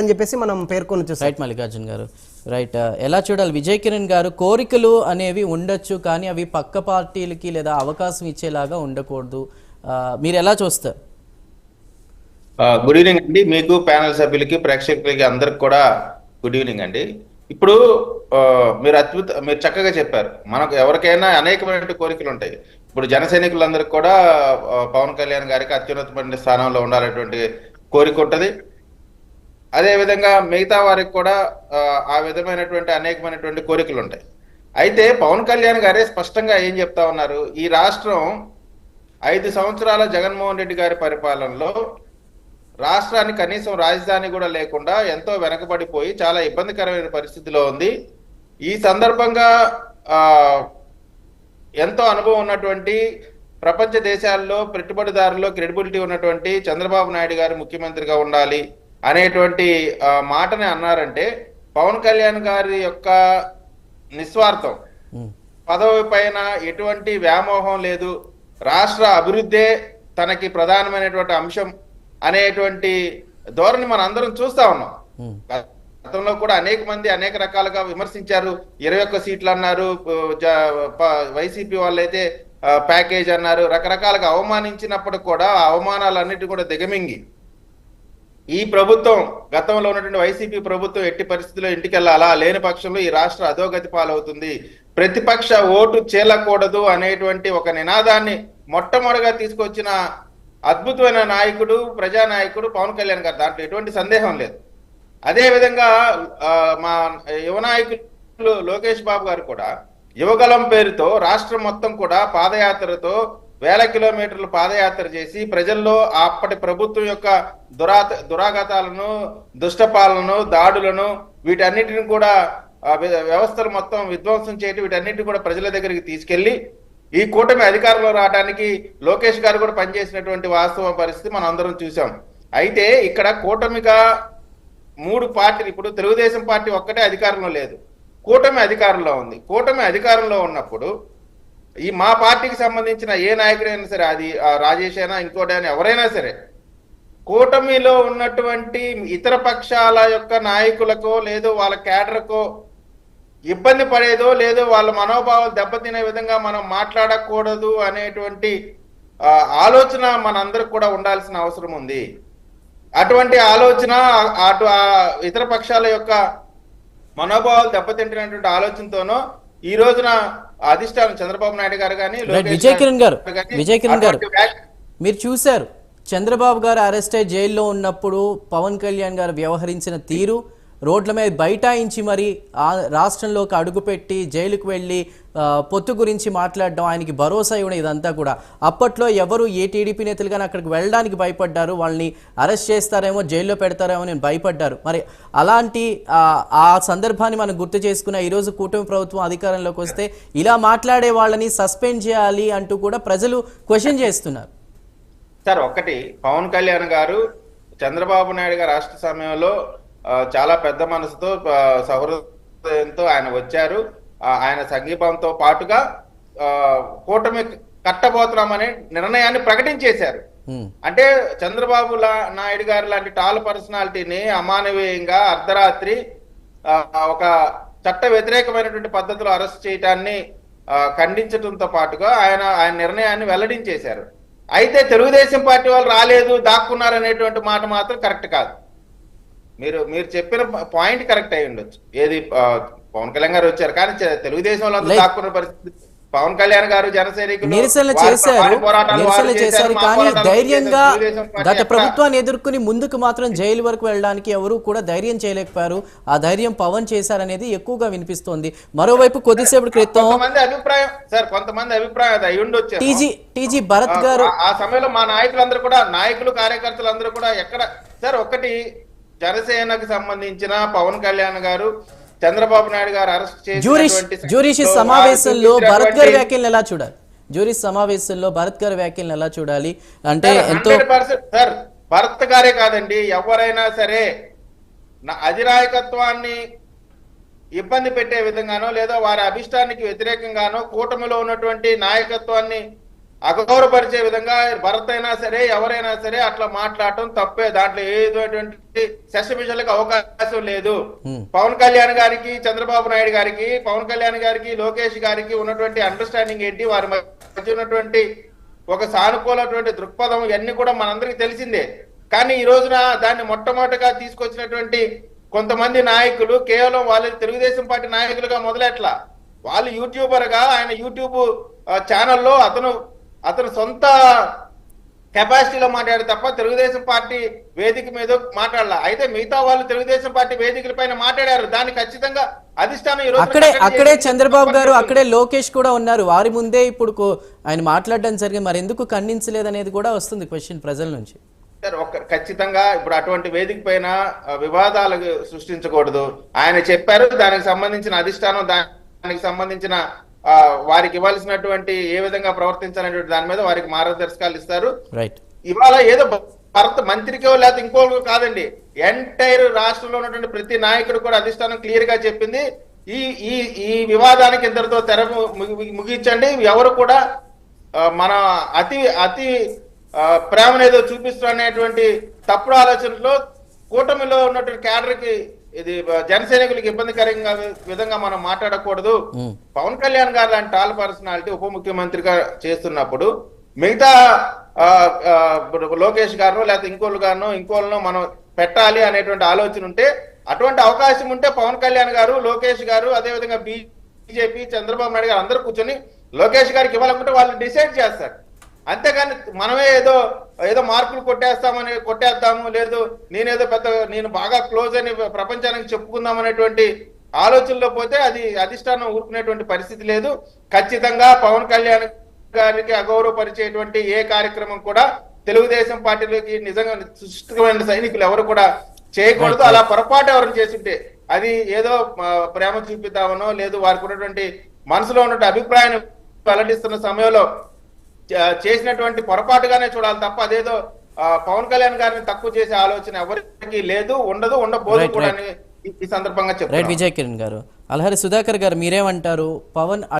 అని చెప్పేసి మనం పేర్కొని చూస్తాం రైట్ మల్లికార్జున్ గారు. రైట్ ఎలా చూడాలి? విజయ్ కిరణ్ గారు కోరికలు అనేవి ఉండొచ్చు కానీ అవి పక్క పార్టీలకి లేదా అవకాశం ఇచ్చేలాగా ఉండకూడదు. ఆ, మీరు ఎలా చూస్తారు? గుడ్ ఈవినింగ్ అండి. మీకు ప్యానల్ సభ్యులకి ప్రేక్షకులకి అందరికి కూడా గుడ్ ఈవినింగ్ అండి. ఇప్పుడు మీరు అద్భుత మీరు చక్కగా చెప్పారు. మనకు ఎవరికైనా అనేకమైన కోరికలు ఉంటాయి. ఇప్పుడు జన సైనికులందరికీ కూడా పవన్ కళ్యాణ్ గారికి అత్యున్నతమైన స్థానంలో ఉండాలనేటువంటి కోరిక ఉంటది. అదే విధంగా మిగతా వారికి కూడా ఆ, విధమైనటువంటి అనేకమైనటువంటి కోరికలు ఉంటాయి అయితే పవన్ కళ్యాణ్ గారే స్పష్టంగా ఏం చెప్తా ఉన్నారు? ఈ రాష్ట్రం ఐదు సంవత్సరాల జగన్మోహన్ రెడ్డి గారి పరిపాలనలో రాష్ట్రానికి కనీసం రాజధాని కూడా లేకుండా ఎంతో వెనకబడిపోయి చాలా ఇబ్బందికరమైన పరిస్థితిలో ఉంది. ఈ సందర్భంగా ఎంతో అనుభవం ఉన్నటువంటి ప్రపంచ దేశాల్లో పెట్టుబడిదారుల్లో క్రెడిబిలిటీ ఉన్నటువంటి చంద్రబాబు నాయుడు గారు ముఖ్యమంత్రిగా ఉండాలి. అనేటువంటి మాటని అన్నారంటే పవన్ కళ్యాణ్ గారి యొక్క నిస్వార్థం. పదవి పైన ఎటువంటి వ్యామోహం లేదు. రాష్ట్ర అభివృద్ధే తనకి ప్రధానమైనటువంటి అంశం అనేటువంటి ధోరణి మనం అందరం చూస్తా ఉన్నాం. గతంలో కూడా అనేక మంది అనేక రకాలుగా విమర్శించారు. ఇరవై ఒక్క సీట్లు అన్నారు వైసీపీ వాళ్ళైతే ప్యాకేజ్ అన్నారు. రకరకాలుగా అవమానించినప్పుడు కూడా అవమానాలన్నిటి కూడా దిగమింగి ఈ ప్రభుత్వం గతంలో ఉన్నటువంటి వైసీపీ ప్రభుత్వం ఎట్టి పరిస్థితుల్లో ఇంటికెళ్ళాలా? లేని పక్షంలో ఈ రాష్ట్ర అధోగతి పాలవుతుంది. ప్రతిపక్ష ఓటు చేలకూడదు అనేటువంటి ఒక నినాదాన్ని మొట్టమొదటిగా తీసుకొచ్చిన అద్భుతమైన నాయకుడు ప్రజానాయకుడు పవన్ కళ్యాణ్ గారు. దాంట్లో ఎటువంటి సందేహం లేదు. అదే విధంగా మా యువ నాయకులు లోకేష్ బాబు గారు కూడా యువగలం పేరుతో రాష్ట్రం మొత్తం కూడా పాదయాత్రతో వేల కిలోమీటర్లు పాదయాత్ర చేసి ప్రజల్లో అప్పటి ప్రభుత్వం యొక్క దురాత దురాగతాలను దుష్టపాలనను దాడులను వీటన్నిటిని కూడా వ్యవస్థలు మొత్తం విధ్వంసం చేయటం వీటన్నిటిని కూడా ప్రజల దగ్గరికి తీసుకెళ్ళి ఈ కూటమి అధికారంలో రావడానికి లోకేష్ గారు కూడా పనిచేసినటువంటి వాస్తవ పరిస్థితి మనం అందరం చూసాం అయితే ఇక్కడ కూటమిగా మూడు పార్టీలు ఇప్పుడు తెలుగుదేశం పార్టీ ఒక్కటే అధికారంలో లేదు. కూటమి అధికారంలో ఉంది. కూటమి అధికారంలో ఉన్నప్పుడు ఈ మా పార్టీకి సంబంధించిన ఏ నాయకుడైనా సరే అది రాజేష్ అయినా ఇంకోటైనా ఎవరైనా సరే కూటమిలో ఉన్నటువంటి ఇతర పక్షాల యొక్క నాయకులకో లేదో వాళ్ళ క్యాడర్కో ఇబ్బంది పడేదో లేదో వాళ్ళ మనోభావాలు దెబ్బతినే విధంగా మనం మాట్లాడకూడదు అనేటువంటి ఆలోచన మనందరికి కూడా ఉండాల్సిన అవసరం ఉంది. అటువంటి ఆలోచన అటు ఇతర పక్షాల యొక్క మనోభావాలు దెబ్బతింటున్నటువంటి ఆలోచనతోనో ఈ రోజున అధిష్టానం చంద్రబాబు నాయుడు గారు కానీ విజయ్ కిరణ్ గారు విజయ్ కిరణ్ గారు మీరు చూశారు చంద్రబాబు గారు అరెస్ట్ అయ్యి జైల్లో ఉన్నప్పుడు పవన్ కళ్యాణ్ గారు వ్యవహరించిన తీరు రోడ్ల మీద బైఠాయించి మరి ఆ రాష్ట్రంలోకి అడుగుపెట్టి జైలుకు వెళ్ళి పొత్తు గురించి మాట్లాడడం ఆయనకి భరోసా ఇవ్వడం ఇదంతా కూడా. అప్పట్లో ఎవరు ఏ టీడీపీ నేతలు కానీ అక్కడికి వెళ్ళడానికి భయపడ్డారు వాళ్ళని అరెస్ట్ చేస్తారేమో జైల్లో పెడతారేమో నేను భయపడ్డారు. మరి అలాంటి ఆ, సందర్భాన్ని మనం గుర్తు చేసుకున్న ఈరోజు కూటమి ప్రభుత్వం అధికారంలోకి వస్తే ఇలా మాట్లాడే వాళ్ళని సస్పెండ్ చేయాలి అంటూ కూడా ప్రజలు క్వశ్చన్ చేస్తున్నారు. సార్ ఒకటి పవన్ కళ్యాణ్ గారు చంద్రబాబు నాయుడు గారు రాష్ట్ర సమయంలో చాలా పెద్ద మనసుతో సహృదయంతో ఆయన వచ్చారు. ఆయన సంఘీభావంతో పాటుగా ఆ, కూటమి కట్టబోతున్నామనే నిర్ణయాన్ని ప్రకటించేశారు. అంటే చంద్రబాబు నాయుడు గారు లాంటి టాల్ పర్సనాలిటీని అమానవీయంగా అర్ధరాత్రి ఒక చట్ట వ్యతిరేకమైనటువంటి పద్ధతిలో అరెస్ట్ చేయటాన్ని ఖండించడంతో పాటుగా ఆయన ఆయన నిర్ణయాన్ని వెల్లడించేశారు. అయితే తెలుగుదేశం పార్టీ వాళ్ళు రాలేదు దాక్కున్నారు అనేటువంటి మాట మాత్రం కరెక్ట్ కాదు. మీరు మీరు చెప్పిన పాయింట్ కరెక్ట్ అయి ఉండొచ్చు. ఏది పవన్ కళ్యాణ్ గారు వచ్చారు. కానీ చె- తెలుగుదేశం వాళ్ళు లైక్- దాక్కున్న పరిస్థితి. పవన్ కళ్యాణ్ గారు జనసైనికులు నిరసనలు చేశారు. నిరసనలు చేశారు. కానీ ధైర్యంగా గత ప్రభుత్వాన్ని ఎదుర్కొని ముందుకు మాత్రం జైలు వరకు వెళ్ళడానికి ఎవరు కూడా ధైర్యం చేయలేకపోయారు. ఆ ధైర్యం పవన్ చేశారనేది ఎక్కువగా వినిపిస్తోంది. మరోవైపు కొద్దిసేపటి క్రితం అభిప్రాయం సార్ కొంతమంది అభిప్రాయం అది అయి ఉండొచ్చు. టీజీ టీజీ భరత్ గారు ఆ సమయంలో మా నాయకులందరూ కూడా నాయకులు కార్యకర్తలు అందరూ కూడా ఎక్కడ సార్ ఒకటి జనసేనకు సంబంధించిన పవన్ కళ్యాణ్ గారు చంద్రబాబు నాయుడు గారు అరెస్ట్ జ్యూరిష్ సందర్భంలో సమావేశంలో భరత్ గారి వ్యాఖ్యలను ఎలా చూడాలి? జ్యూరిష్ సమావేశంలో భరత్ గారి వ్యాఖ్యలను ఎలా చూడాలి? అంటే సార్, ఎంతో 100% సార్ భరత్ గారే కాదండి ఎవరైనా సరే నా అధినాయకత్వాన్ని ఇబ్బంది పెట్టే విధంగానో లేదా వారి అభిష్టానికి వ్యతిరేకంగానో కూటమిలో ఉన్నటువంటి నాయకత్వాన్ని అగౌరవపరిచే విధంగా భరత్ అయినా సరే ఎవరైనా సరే అట్లా మాట్లాడటం తప్పే. దాంట్లో ఏటువంటి శశమిషలకు అవకాశం లేదు. పవన్ కళ్యాణ్ గారికి చంద్రబాబు నాయుడు గారికి పవన్ కళ్యాణ్ గారికి లోకేష్ గారికి ఉన్నటువంటి అండర్స్టాండింగ్ ఏంటి? వారి మధ్య ఉన్నటువంటి ఒక సానుకూలటువంటి దృక్పథం ఇవన్నీ కూడా మనందరికీ తెలిసిందే. కానీ ఈ రోజున దాన్ని మొట్టమొదటిగా తీసుకొచ్చినటువంటి కొంతమంది నాయకులు కేవలం వాళ్ళు తెలుగుదేశం పార్టీ నాయకులుగా మొదలెట్లా? వాళ్ళు యూట్యూబర్గా ఆయన యూట్యూబ్ ఛానల్లో అతను అతను సొంత కెపాసిటీలో మాట్లాడు తప్ప తెలుగుదేశం పార్టీ వేదిక మీద మాట్లాడాల. అయితే మిగతా వాళ్ళు తెలుగుదేశం పార్టీ వేదికల పైన మాట్లాడారు. దాన్ని ఖచ్చితంగా అధిష్టానం అక్కడే అక్కడే చంద్రబాబు గారు అక్కడే లోకేష్ కూడా ఉన్నారు. వారి ముందే ఇప్పుడు ఆయన మాట్లాడడం జరిగింది. మరి ఎందుకు ఖండించలేదు అనేది కూడా వస్తుంది క్వశ్చన్ ప్రజల నుంచి. సార్ ఒక ఖచ్చితంగా ఇప్పుడు అటువంటి వేదిక పైన వివాదాలు సృష్టించకూడదు. ఆయన చెప్పారు దానికి సంబంధించిన అధిష్టానం దానికి సంబంధించిన వారికి ఇవ్వాల్సినటువంటి ఏ విధంగా ప్రవర్తించాలనేటువంటి దాని మీద వారికి మార్గదర్శకాలు ఇస్తారు. ఇవాళ ఏదో భరత్ మంత్రికో లేకపోతే ఇంకోకో కాదండి. ఎంటైర్ రాష్ట్రంలో ఉన్నటువంటి ప్రతి నాయకుడు కూడా అధిష్టానం క్లియర్గా చెప్పింది. ఈ ఈ ఈ వివాదానికి ఇద్దరితో తెర ముగించండి. ఎవరు కూడా మన అతి అతి ఆ, ప్రేమను ఏదో చూపిస్తారు అనేటువంటి తప్పుడు ఆలోచనలో కూటమిలో ఉన్నటువంటి క్యాడర్కి ఇది జన సైనికులకు ఇబ్బందికరంగా విధంగా మనం మాట్లాడకూడదు. పవన్ కళ్యాణ్ గారు లాంటి టాల్ పర్సనాలిటీ ఉప ముఖ్యమంత్రిగా చేస్తున్నప్పుడు మిగతా లోకేష్ గారు లేకపోతే ఇంకోళ్ళు గారు ఇంకోళ్ళను మనం పెట్టాలి అనేటువంటి ఆలోచన ఉంటే అటువంటి అవకాశం ఉంటే పవన్ కళ్యాణ్ గారు లోకేష్ గారు అదే విధంగా బీజేపీ చంద్రబాబు నాయుడు గారు అందరూ కూర్చొని లోకేష్ గారికి ఇవ్వాలనుకుంటే వాళ్ళు డిసైడ్ చేస్తారు అంతేగాని మనమే ఏదో ఏదో మార్కులు కొట్టేస్తామని కొట్టేద్దాము లేదు నేనేదో పెద్ద నేను బాగా క్లోజ్ అని ప్రపంచానికి చెప్పుకుందాం అనేటువంటి ఆలోచనలో పోతే అది అధిష్టానం ఊరుకునేటువంటి పరిస్థితి లేదు. ఖచ్చితంగా పవన్ కళ్యాణ్ గారికి అగౌరవపరిచేటువంటి ఏ కార్యక్రమం కూడా తెలుగుదేశం పార్టీలోకి నిజంగా సుష్టికమైన సైనికులు ఎవరు కూడా చేయకూడదు. అలా పొరపాటు ఎవరు చేస్తుంటే అది ఏదో ప్రేమ చూపిద్దామనో లేదు వారికి ఉన్నటువంటి మనసులో ఉన్నటువంటి అభిప్రాయాన్ని వెల్లడిస్తున్న సమయంలో చేసినటువంటి పొరపాటుగానే చూడాలి తప్ప అదేదో పవన్ కళ్యాణ్ గారిని తక్కువ చేసే ఆలోచన ఎవరికి లేదు ఉండదు ఉండబోదు కూడా ఈ- సందర్భంగా చెప్తున్నాను విజయ్ కిరణ్ గారు. అల్హరి సుధాకర్ గారు మీరేమంటారు? పవన్